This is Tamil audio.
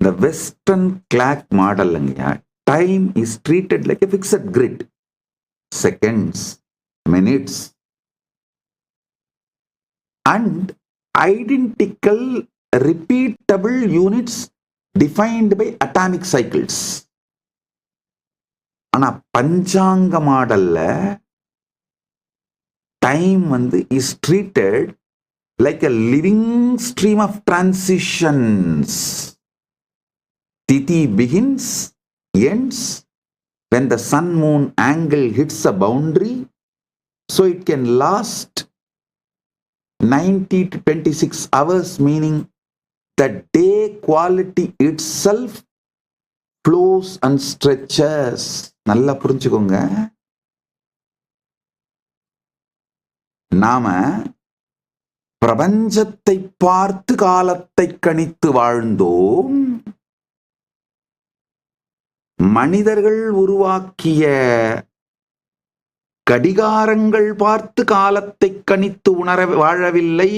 இந்த western clock மாடல்ங்கய்யா time is treated like a fixed grid seconds minutes and identical repeatable units defined by atomic cycles ஆனா பஞ்சாங்க மாடல்ல டைம் வந்து is treated like a living stream of transitions tithi begins ends when the sun moon angle hits a boundary so it can last 90 to 26 hours meaning the day quality itself flows and stretches நல்லா புரிஞ்சுக்கோங்க நாம பிரபஞ்சத்தை பார்த்து காலத்தை கணித்து வாழ்ந்தோம் மனிதர்கள் உருவாக்கிய கடிகாரங்கள் பார்த்து காலத்தை கணித்து உணர வாழவில்லை.